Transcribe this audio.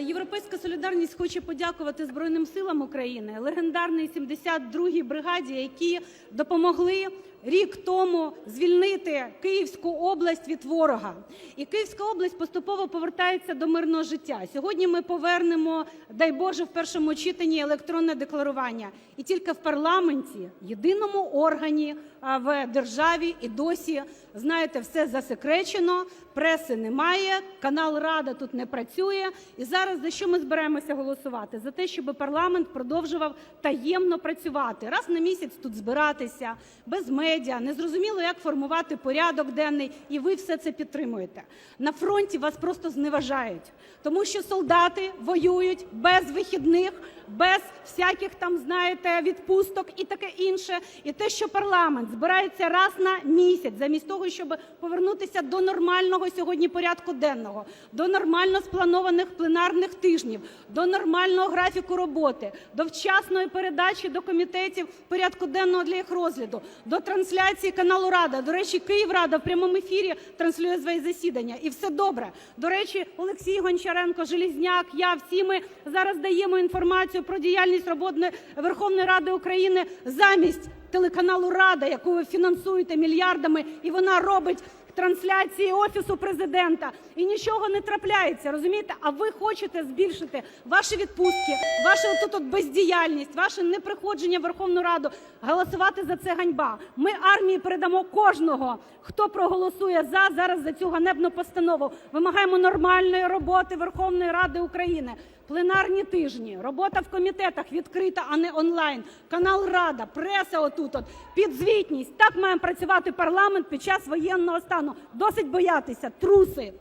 "Європейська солідарність" хоче подякувати Збройним Силам України, легендарній 72-й бригаді, які допомогли рік тому звільнити Київську область від ворога. І Київська область поступово повертається до мирного життя. Сьогодні ми повернемо, дай Боже, в першому читанні електронне декларування. І тільки в парламенті, єдиному органі в державі, і досі, знаєте, все засекречено, преси немає, канал Рада тут не працює. І зараз за що ми збираємося голосувати? За те, щоб парламент продовжував таємно працювати, раз на місяць тут збиратися, без медіа, незрозуміло, як формувати порядок денний, і ви все це підтримуєте. На фронті вас просто зневажають, тому що солдати воюють без вихідних, без всяких там, знаєте, відпусток і таке інше. І те, що парламент збирається раз на місяць, замість того, щоб повернутися до нормального сьогодні порядку денного, до нормально спланованих пленарних тижнів, до нормального графіку роботи, до вчасної передачі до комітетів порядку денного для їх розгляду, до трансляції каналу Рада. До речі, Київрада в прямому ефірі транслює свої засідання. І все добре. До речі, Олексій Гончаренко, Желізняк, я всі ми зараз даємо інформацію про діяльність роботи Верховної Ради України замість телеканалу Рада, яку ви фінансуєте мільярдами, і вона робить трансляції офісу президента, і нічого не трапляється. Розумієте? А ви хочете збільшити ваші відпустки, вашу отут от бездіяльність, ваше неприходження в Верховну Раду. Голосувати за це ганьба. Ми армії передамо кожного, хто проголосує за зараз за цю ганебну постанову. Вимагаємо нормальної роботи Верховної Ради України. Пленарні тижні, робота в комітетах відкрита, а не онлайн. Канал Рада, преса отут, от підзвітність. Так має працювати парламент під час воєнного стану. Досить боятися, труси.